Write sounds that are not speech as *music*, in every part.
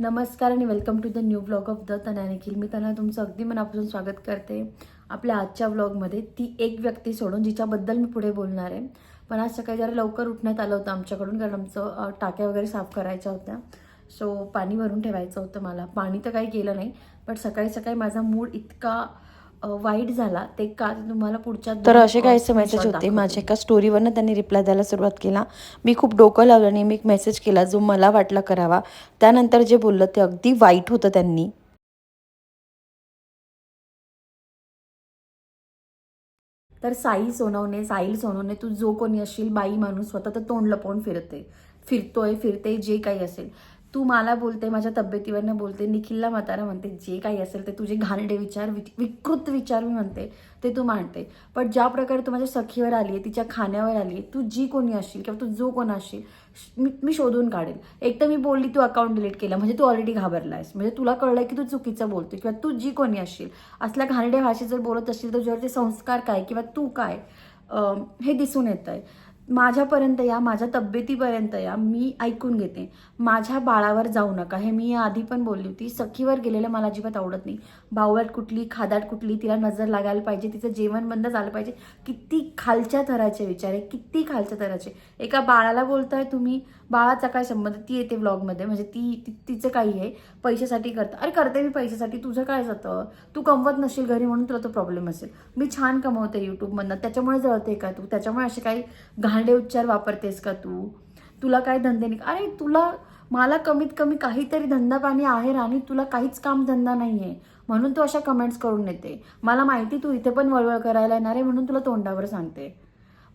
नमस्कार आणि welcome to the new blog of the तना निखिल मी त्यांना तुमचं अगदी मनापासून स्वागत करते. आपल्या आजच्या ब्लॉगमध्ये ती एक व्यक्ती सोडून जिच्याबद्दल मी पुढे बोलणार आहे. पण आज सकाळी जरा लवकर उठण्यात आलं होतं आमच्याकडून कारण आमचं टाक्या वगैरे साफ करायच्या होत्या. सो पाणी भरून ठेवायचं होतं मला. पाणी तर काही केलं नाही पण सकाळी सकाळी माझा मूड इतका वाईट झाला ते का तुम्हाला पुढच्या तर असे काही मेसेज होते. माझ्या एका स्टोरीवरनं त्यांनी रिप्लाय द्यायला सुरुवात केला. मी खूप डोकं लावलं आणि मी एक मेसेज केला जो मला वाटला करावा. त्यानंतर जे बोललं ते अगदी वाईट होतं त्यांनी. तर साई सोनवणे साईल सोनवणे तू जो कोणी असशील बाई माणूस स्वतः तर तोंड लपवून फिरते. फिरतोय फिरते जे काही असेल. तू मला बोलते माझ्या तब्येतीवरनं बोलते निखिलला म्हातारा म्हणते जे काही असेल ते तुझे घाणडे विचार विकृत विचार मी म्हणते ते तू मांडते. पण ज्या प्रकारे तू माझ्या सखीवर आली आहे तिच्या खाण्यावर आली आहे तू जी कोणी असशील किंवा तू जो कोण असशील मी मी शोधून काढेल. एक तर मी बोलली तू अकाउंट डिलीट केलं म्हणजे तू ऑलरेडी घाबरला आहेस म्हणजे तुला कळलं की तू चुकीचं बोलते किंवा तू जी कोणी असशील असल्या घाणडे भाषेत जर बोलत असशील तर तुझ्यावरचे संस्कार काय किंवा तू काय हे दिसून येत आहे माझ्यापर्यंत या माझ्या तब्येतीपर्यंत या मी ऐकून घेते. माझ्या बाळावर जाऊ नका. हे मी या आधी पण बोलली होती. सखीवर गेलेलं मला अजिबात आवडत नाही. बावळट कुठली खादाट कुठली तिला नजर लागायला पाहिजे तिचं जेवण बंद झालं पाहिजे. किती खालच्या थराचे विचार आहे किती खालच्या थराचे. एका बाळाला बोलताय तुम्ही बाळाचा काय संबंध ती येते ब्लॉगमध्ये म्हणजे ती तिचं काही आहे. पैशासाठी करतं. अरे करते मी पैशासाठी तुझं काय जातं? तू कमवत नसेल घरी म्हणून तुला तो प्रॉब्लेम असेल. मी छान कमवते यूट्यूबमधनं त्याच्यामुळे जळते का तू? त्याच्यामुळे असे काही घाणडे उच्चार वापरतेस का तू? तुला काय धंदे नाही. अरे तुला मला कमीत कमी काहीतरी धंदा पाणी आहे राणी. तुला काहीच काम धंदा नाही आहे म्हणून तू अशा कमेंट्स करून येते. मला माहिती तू इथे पण वळवळ करायला येणार आहे म्हणून तुला तोंडावर सांगते.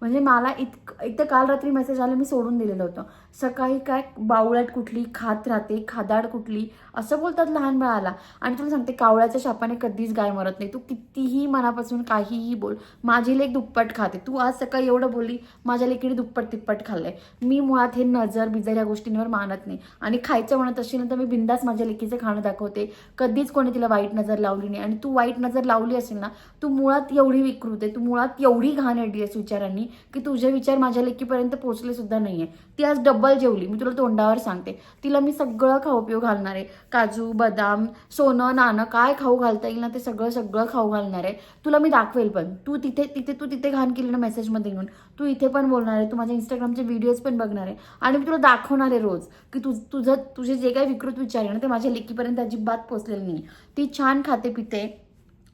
म्हणजे मला इत एक तर काल रात्री मेसेज आला मी सोडून दिलेलं होतं. सकाळी काय बावळट कुठली खात राहते खादाड कुठली असं बोलतात लहान बाळाला. आणि तुला सांगते कावळ्याच्या शापाने कधीच गाय मरत नाही. तू कितीही मनापासून काहीही बोल. माझी लेक दुप्पट खाते. तू आज सकाळी एवढं बोलली माझ्या लेकीने दुप्पट तिप्पट खाल्लंय. मी मुळात हे नजर बिजर या गोष्टींवर मानत नाही. आणि खायचं म्हणत असेल ना तर मी बिंदास माझ्या लेकीचं खाणं दाखवते. कधीच कोणी तिला वाईट नजर लावली नाही. आणि तू वाईट नजर लावली असेल ना तू मुळात एवढी विकृत आहे. तू मुळात एवढी घाण अडी आहेस विचारांनी की तुझे विचार माझ्या लेकीपर्यंत पोहोचले सुद्धा नाही आहे ती आज डब्बल जेवली. मी तुला तोंडावर सांगते. तिला मी सगळं खाऊ पिऊ घालणार आहे. काजू बदाम सोनं नाणं काय खाऊ घालता येईल ना ते सगळं सगळं खाऊ घालणार आहे. तुला मी दाखवेल पण. तू तिथे तिथे तू तिथे घाण केली ना मेसेजमध्ये येऊन. तू इथे पण बोलणार आहे. तू माझ्या इंस्टाग्रामचे व्हिडिओज पण बघणार आहे. आणि मी तुला दाखवणार आहे रोज की तू तुझं तुझे जे काही विकृत विचार आहे ना ते माझ्या लेकीपर्यंत अजिबात पोचलेले नाही. ती छान खाते पिते.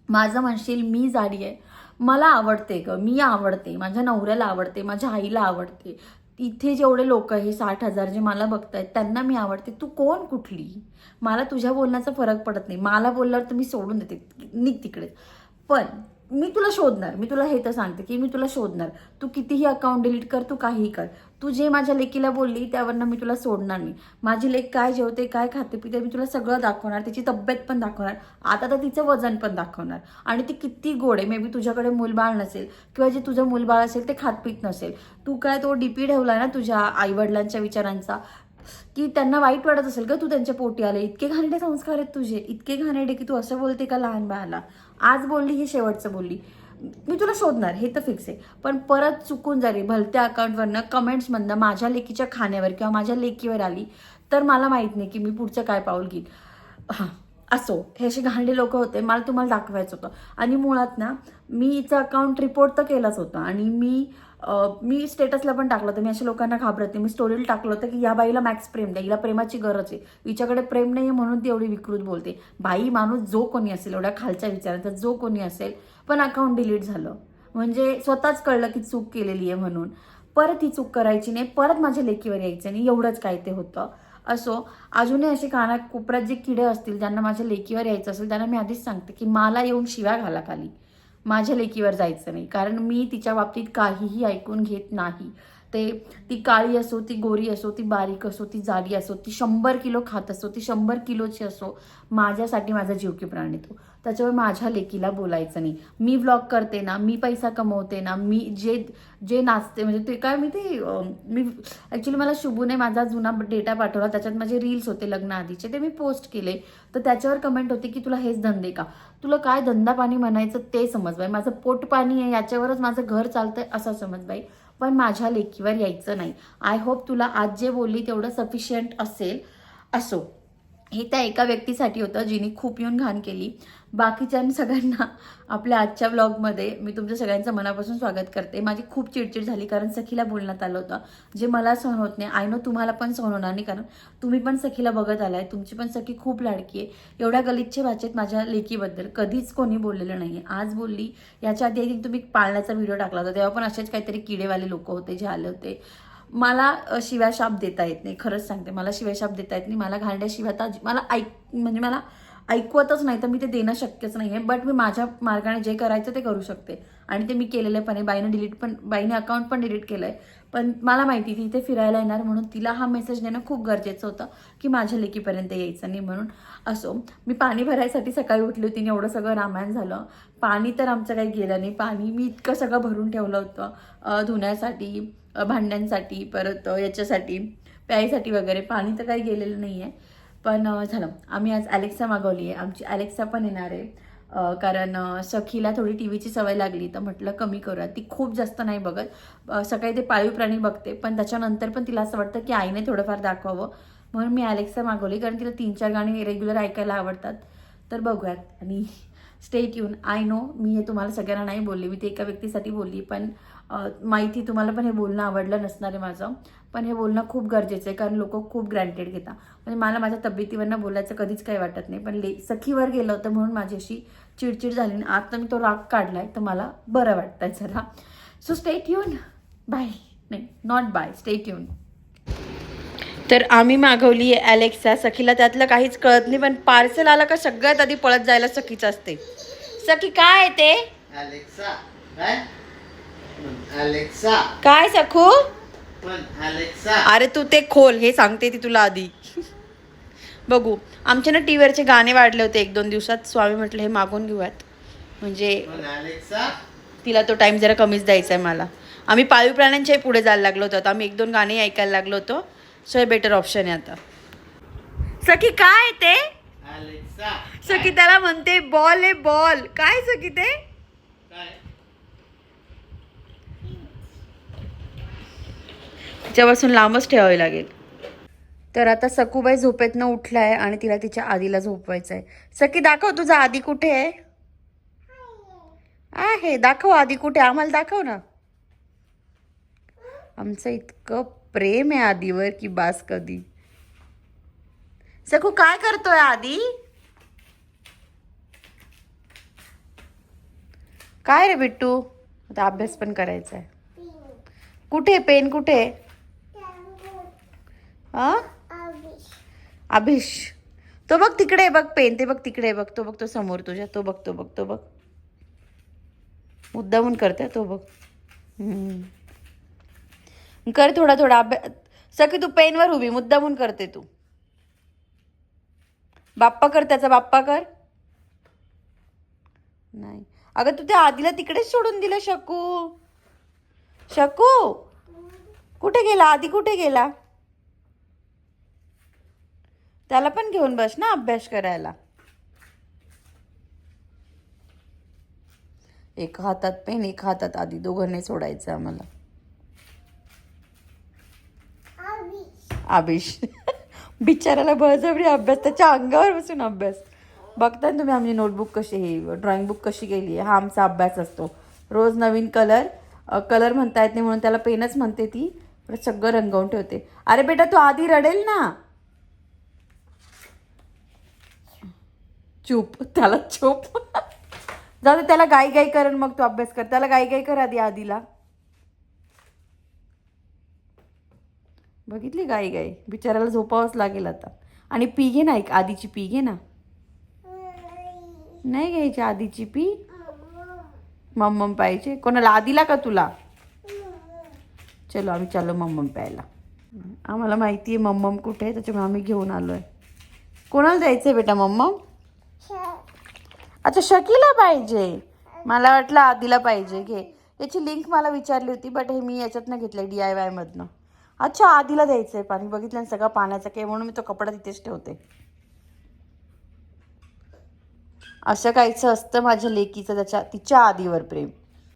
माझं म्हणशील मी जाडी आहे. मला आवडते ग. मी आवडते. माझ्या नवऱ्याला आवडते. माझ्या आईला आवडते. इथे जेवढे लोक हे साठ हजार जे मला बघतायत त्यांना मी आवडते. तू कोण कुठली? मला तुझ्या बोलण्याचा फरक पडत नाही. मला बोलल्यावर तर मी सोडून देते. निघ तिकडे. पण मी तुला शोधणार मी तुला हे तर सांगते की मी तुला शोधणार. तू कितीही अकाउंट डिलीट कर तू काहीही कर. तू जे माझ्या लेकीला बोलली त्यावरनं मी तुला सोडणार नाही. माझी लेक काय जेवते काय खाते पिते मी तुला सगळं दाखवणार तिची तब्येत पण दाखवणार. आता तर तिचं वजन पण दाखवणार. आणि ती किती गोड आहे मे बी तुझ्याकडे मूलबाळ नसेल किंवा जे तुझं मूलबाळ असेल ते खात पित नसेल. तू काय तो डीपी ठेवला ना तुझ्या आईवडिलांच्या विचारांचा? की त्यांना वाईट वाटत असेल का तू त्यांच्या पोटी आले. इतके घाणेडे संस्कार आहेत तुझे. इतके घाणेडे की तू असं बोलते का लहान बाळाला? आज बोलली हे शेवटचं बोलली. मी तुला शोधणार हे तर फिक्स आहे. पण परत चुकून जरी भलत्या अकाउंटवरनं कमेंट्समधनं माझ्या लेकीच्या खाण्यावर किंवा माझ्या लेकीवर आली तर मला माहीत नाही की मी पुढचं काय पाऊल घेईल हां असो. हे असे घाणडे लोक होते मला तुम्हाला दाखवायचं होतं. आणि मुळात ना मी हिचा अकाउंट रिपोर्ट तर केलाच होता. आणि मी मी स्टेटसला पण टाकलं होतं. मी अशा लोकांना घाबरत नाही. मी स्टोरीला टाकलं होतं की या बाईला मॅक्स प्रेम द्या. हिला प्रेमाची गरज आहे. हिच्याकडे प्रेम नाही आहे म्हणून ती एवढी विकृत बोलते. बाई माणूस जो कोणी असेल एवढ्या खालच्या विचाराचा जो कोणी असेल पण अकाउंट डिलीट झालं. म्हणजे स्वतःच कळलं की चूक केलेली आहे म्हणून. परत ही चूक करायची नाही. परत माझ्या लेकीवर यायचं नाही. एवढंच काय ते होतं. असो अजूनही असे काना कोपऱ्यात जे किडे असतील ज्यांना माझ्या लेकीवर यायचं असेल त्यांना मी आधीच सांगते की मला येऊन शिव्या घाला खाली. माझ्या लेकीवर जायचं नाही. कारण मी तिच्या बाबतीत काहीही ऐकून घेत नाही. ते ती काळी असो ती गोरी असो ती बारीक असो ती जाडी असो ती शंभर किलो खात असो ती शंभर किलोची असो माझ्यासाठी माझा जीव की प्राण येतो. त्याच्यावर माझ्या लेकीला बोलायचं नाही. मी व्लॉग करते ना मी पैसा कमवते ना मी जे जे नाचते म्हणजे ते काय मी ते मी ॲक्च्युली मला शुभूने माझा जुना डेटा पाठवला त्याच्यात माझे रील्स होते लग्नाआधीचे ते मी पोस्ट केले. तर त्याच्यावर कमेंट होती की तुला हेच धंदे का? तुला काय धंदा पाणी म्हणायचं ते समज बाई माझं पोट पाणी आहे याच्यावरच माझं घर चालतंय असं समज बाई पण माझ्या लेकीवर यायचं नाही. आय होप तुला आज जे बोलली तेवढं सफिशियंट असेल असो. हे त्या एका व्यक्तीसाठी होतं जिने खूप येऊन घाण केली. बाकीच्या सगळ्यांना आपल्या आजच्या ब्लॉगमध्ये मी तुमच्या सगळ्यांचं मनापासून स्वागत करते. माझी खूप चिडचिड झाली कारण सखीला बोलण्यात आलं होतं. जे मला सहन होत नाही आय नो तुम्हाला पण सहन होणार नाही कारण तुम्ही पण सखीला बघत आलाय. तुमची पण सखी खूप लाडकी आहे. एवढ्या गलिच्छ भाषेत माझ्या लेकीबद्दल कधीच कोणी बोललेलं नाही आहे आज बोलली याच्या आधी एक तुम्ही पाळण्याचा व्हिडिओ टाकला होता. तेव्हा पण असेच काहीतरी किडेवाले लोक होते जे आले होते. मला शिव्याशाप देता येत नाही. खरंच सांगते मला शिव्याशाप देता येत नाही. मला घालण्याशिवाय शिव्या तर मला ऐक म्हणजे मला ऐकवतच नाही तर मी ते देणं शक्यच नाही आहे बट मी माझ्या मार्गाने जे करायचं ते करू शकते. आणि ते मी केलेलं पण आहे. बाईनं डिलीट पण बाईने अकाउंट पण डिलीट केलं आहे पण मला माहिती ती इथे फिरायला येणार म्हणून तिला हा मेसेज देणं खूप गरजेचं होतं की माझ्या लेकीपर्यंत यायचं नाही म्हणून. असो मी पाणी भरायसाठी सकाळी उठली होती आणि एवढं सगळं रामायण झालं. पाणी तर आमचं काही गेलं नाही. पाणी मी इतकं सगळं भरून ठेवलं होतं धुण्यासाठी. भांड्यांसाठी परत याच्यासाठी प्यायसाठी वगैरे. पाणी तर काही गेलेलं नाही आहे पण झालं. आम्ही आज ॲलेक्सा मागवली आहे. आमची अलेक्सा पण येणार आहे. कारण सखीला थोडी टी व्हीची सवय लागली तर म्हटलं कमी करूया. ती खूप जास्त नाही बघत. सकाळी ते पाळीव प्राणी बघते. पण त्याच्यानंतर पण तिला असं वाटतं की आईने थोडंफार दाखवावं. म्हणून मी अलेक्सा मागवली. कारण तिला तीन चार गाणी रेग्युलर ऐकायला आवडतात. तर बघूयात. आणि स्टेट येऊन आय नो मी हे तुम्हाला सगळ्यांना नाही बोलली. मी ते एका व्यक्तीसाठी बोलली. पण माहिती तुम्हाला पण हे बोलणं आवडलं नसणार आहे माझं. पण हे बोलणं खूप गरजेचं आहे कारण लोक खूप ग्रँटेड घेतात. म्हणजे मला माझ्या तब्येतीवरनं बोलायचं कधीच काही वाटत नाही. पण ले सखीवर गेलं होतं म्हणून माझी अशी चिडचिड झाली आणि आता मी तो राग काढलाय तर मला बरं वाटतंय जरा. सो स्टेट येऊन बाय नाही नॉट बाय स्टेट येऊन तर आम्ही मागवली आहे ॲलेक्सा सखीला त्यातलं काहीच कळत नाही पण पार्सल आलं का सगळ्यात आधी पळत जायला सखीच असते. सखी काय आहे ते? Alexa, काय सखू? Alexa. अरे तू ते खोल हे सांगते ती तुला आधी. बघू. आमच्या ना टी व्हीवरचे गाणे वाढले होते एक दोन दिवसात. स्वामी म्हटलं हे मागून घेऊयात. म्हणजे तिला तो टाइम जरा कमीच द्यायचा आहे मला. आम्ही पाळीव प्राण्यांच्याही पुढे जायला लागलो होतो. आता आम्ही एक दोन गाणी ऐकायला लागलो होतो. सो हे बेटर ऑप्शन आहे आता. सखी काय ते. सखी त्याला म्हणते बॉल आहे बॉल. काय सखी ते? तिच्यापासून लांबच ठेवावी लागेल. तर आता सकूबाई झोपेतनं उठलाय आणि तिला तिच्या आधीला झोपवायचं आहे सखी दाखव तुझा आधी कुठे आहे? आहे दाखव आधी कुठे आहे? आम्हाला दाखव ना. आमचं इतकं प्रेम आहे आधीवर की बास कधी. सकू काय करतोय आधी? काय रे बिट्टू? आता अभ्यास पण करायचा आहे कुठे पेन? कुठे आहे? अभिष. तो बघ तिकडे आहे बघ पेन ते बघ तिकडे बघ तो बघ तो समोर तुझ्या तो बघ तो बघ तो बघ. मुद्दामून करते तो बघ. कर थोडा थोडा अभ्यास सखी तू पेनवर उभी मुद्दामून करते तू. बाप्पा कर त्याचा बाप्पा कर. नाही. अगं तू त्या आधीला तिकडेच सोडून दिलं शकू. शकू? कुठे गेला? आधी कुठे गेला? त्याला पण घेऊन बस ना अभ्यास करायला. एका हातात पेन एका हातात आधी दोघांनी सोडायचं आम्हाला. आभिष *laughs* बिचाराला बळजबरी अभ्यास त्याच्या अंगावर बसून अभ्यास. बघताय ना तुम्ही आमची नोटबुक कशी ही ड्रॉइंग बुक कशी केली आहे हा आमचा अभ्यास असतो. रोज नवीन कलर कलर म्हणता येत नाही म्हणून त्याला पेनच म्हणते ती सगळं रंगवून ठेवते. अरे बेटा तू आधी रडेल ना. चूप. त्याला चूप. जाऊ दे त्याला गाई गाई कर आणि मग तू अभ्यास कर. त्याला गाई गाई कर आधी आधीला. बघितली गाई गाई बिचाराला झोपावंच लागेल आता. आणि पी घे ना एक आधीची पी घे ना. नाही घ्यायची आधीची पी? मम्मम पाहिजे कोणाला आधीला का तुला? चलो आम्ही चाललो मम्मम प्यायला. आम्हाला माहिती आहे मम्मम कुठे आहे त्याच्यामुळे आम्ही घेऊन आलो आहे कोणाला द्यायचं आहे बेटा मम्मम? अच्छा शकीला पाहिजे. मला वाटलं आधीला पाहिजे. घे. याची लिंक मला विचारली होती बट हे मी याच्यातनं घेतलं डी आय वायमधनं अच्छा आधीला द्यायचं आहे पाणी. बघितलं सगळं पाण्याचं काही म्हणून मी तो कपडा तिथेच ठेवते. असं काहीचं असतं माझ्या लेकीचं त्याच्या तिच्या आधीवर प्रेम.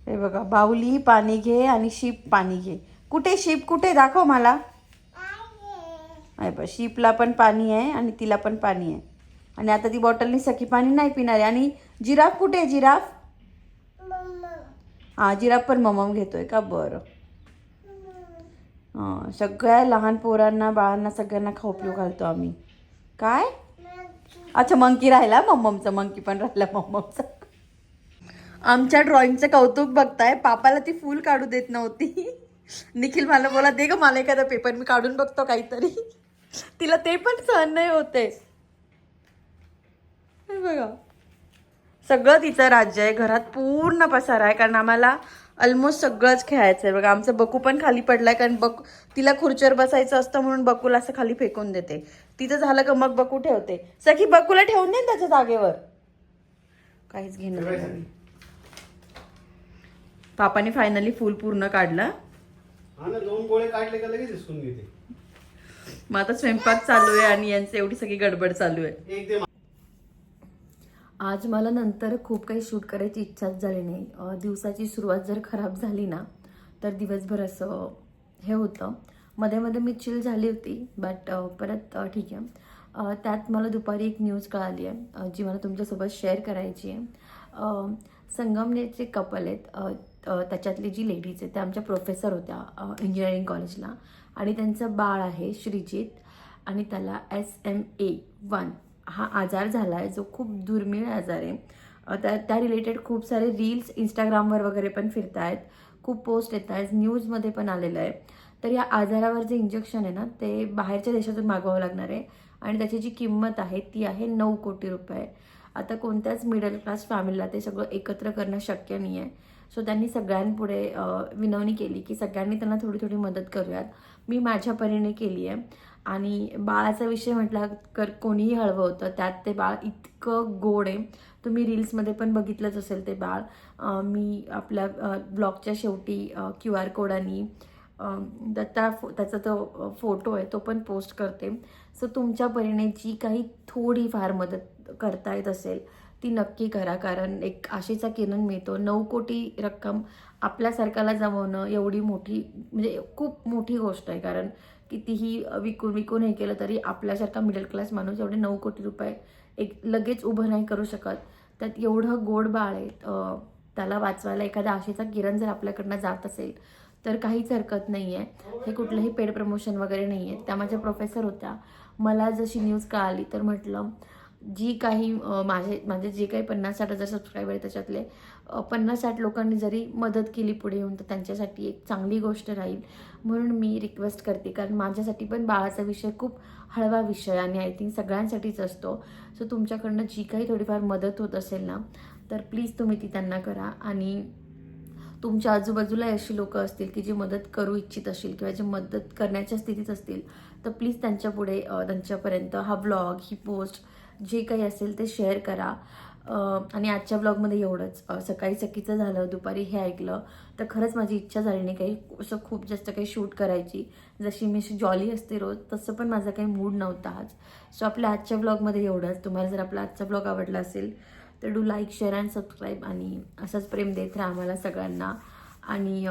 हे बघा बाहुली पाणी घे आणि शीप पाणी घे. कुठे शीप? कुठे? दाखव मला. आहे बघ शीपला पण पाणी आहे आणि तिला पण पाणी आहे. आणि आता ती बॉटलनी सखी पाणी नाही पिणार आहे. आणि जिराफ कुठे आहे जिराफ? हां जिराफ पण ममम घेतोय का? बरं. हां सगळ्या लहान पोरांना बाळांना सगळ्यांना खाऊ पिऊ घालतो आम्ही. काय? अच्छा मंकी राहिला मम्ममचा. मंकी पण राहिला मम्ममचा. आमच्या ड्रॉइंगचं कौतुक बघताय. पापाला ती फुल काढू देत नव्हती. निखिल मला बोला दे ग मला एखादा पेपर मी काढून बघतो काहीतरी. तिला ते पण सहन नाही होते बघा सगळं तिचं राज्य आहे घरात पूर्ण पसारा आहे कारण आम्हाला ऑलमोस्ट सगळंच खेळायचं आहे बघा आमचं बकू पण खाली पडलाय कारण बकू तिला खुर्चीवर बसायचं असतं म्हणून बकूला असं खाली फेकून देते. तिथं झालं का मग बकू ठेवते. सखी बकूला ठेवून दे त्याच्या जागेवर. काहीच घेणं. पापाने फायनली फुल पूर्ण काढलं. ना दोन गोळे काढले का लगेच हिसकून घेते. मग आता स्वयंपाक चालू आहे आणि यांची एवढी सगळी गडबड चालू आहे. आज मला नंतर खूप काही शूट करायची इच्छाच झाली नाही. दिवसाची सुरुवात जर खराब झाली ना तर दिवसभर असं हे होतं. मध्ये मध्ये मी चिल झाली होती बट परत ठीक आहे. त्यात मला दुपारी एक न्यूज कळाली आहे जी मला तुमच्यासोबत शेअर करायची आहे. संगमनेरचे कपल आहेत त्याच्यातली जी लेडीज आहेत त्या आमच्या प्रोफेसर होत्या इंजिनिअरिंग कॉलेजला आणि त्यांचं बाळ आहे श्रीजित आणि त्याला एस एम ए वन हा आजार झाला आहे जो खूप दुर्मिळ आजार आहे. त्या त्या रिलेटेड खूप सारे रील्स इंस्टाग्रामवर वगैरे पण फिरत आहेत खूप पोस्ट येत आहेत न्यूजमध्ये पण आलेलं आहे. तर या आजारावर जे इंजेक्शन आहे ना ते बाहेरच्या देशातून मागवावं लागणार आहे. आणि त्याची जी किंमत आहे ती आहे नऊ कोटी रुपये. आता कोणत्याच मिडल क्लास फॅमिलीला ते सगळं एकत्र करणं शक्य नाही आहे सो त्यांनी सगळ्यांपुढे विनवणी केली की सगळ्यांनी त्यांना थोडी थोडी मदत करूयात. मी माझ्या परीने केली आहे आणि बाळाचा विषय म्हटला कर कोणीही हळवं त्यात ते बाळ इतकं गोड आहे. तुम्ही रील्समध्ये पण बघितलंच असेल ते बाळ. मी आपल्या ब्लॉगच्या शेवटी क्यू आर कोड आणि त्या फो- त्याचा तो फोटो आहे तो पण पोस्ट करते. सो तुमच्या परीने जी काही थोडीफार मदत करता येत असेल ती नक्की करा. कारण एक आशेचा किरण मिळतो. नऊ कोटी रक्कम आपल्यासारख्याला जमवणं एवढी मोठी म्हणजे खूप मोठी गोष्ट आहे. कारण कितीही विकून विकून हे केलं तरी आपल्यासारखा मिडल क्लास माणूस एवढे नऊ कोटी रुपये एक लगेच उभं नाही करू शकत. त्यात एवढं गोड बाळ आहे त्याला वाचवायला एखादा आशेचा किरण जर आपल्याकडनं जात असेल तर काहीच हरकत नाही आहे हे कुठलंही पेड प्रमोशन वगैरे नाही आहे त्या माझ्या प्रोफेसर होत्या. मला जशी न्यूज कळाली तर म्हटलं जी काही माझे माझे जे काही पन्नास साठ हजार सबस्क्रायबर आहे त्याच्यातले पन्नास साठ लोकांनी जरी मदत केली पुढे येऊन तर त्यांच्यासाठी एक चांगली गोष्ट राहील. म्हणून मी रिक्वेस्ट करते कारण माझ्यासाठी पण बाळाचा विषय खूप हळवा विषय आणि आय थिंक सगळ्यांसाठीच असतो. सो तुमच्याकडनं जी काही थोडीफार मदत होत असेल ना तर प्लीज तुम्ही ती त्यांना करा. आणि तुमच्या आजूबाजूला अशी लोकं असतील की जी मदत करू इच्छित असतील किंवा जे मदत करण्याच्या स्थितीत असतील तर प्लीज त्यांच्यापुढे त्यांच्यापर्यंत हा ब्लॉग ही पोस्ट जे काही असेल ते शेअर करा. आणि आजच्या ब्लॉगमध्ये एवढंच. सकाळी चकीचं झालं दुपारी हे ऐकलं तर खरंच माझी इच्छा झाली नाही काही असं खूप जास्त काही शूट करायची. जशी मी अशी जॉली असते रोज तसं पण माझा काही मूड नव्हता आज. सो आपल्या आजच्या ब्लॉगमध्ये एवढंच. तुम्हाला जर आपला आजचा ब्लॉग आवडला असेल तर do like share and subscribe आणि असंच प्रेम देत राहा आम्हाला सगळ्यांना. आणि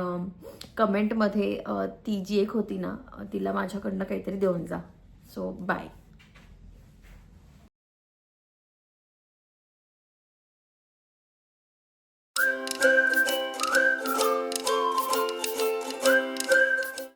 कमेंटमध्ये ती जी एक होती ना तिला माझ्याकडनं काहीतरी देऊन जा. So bye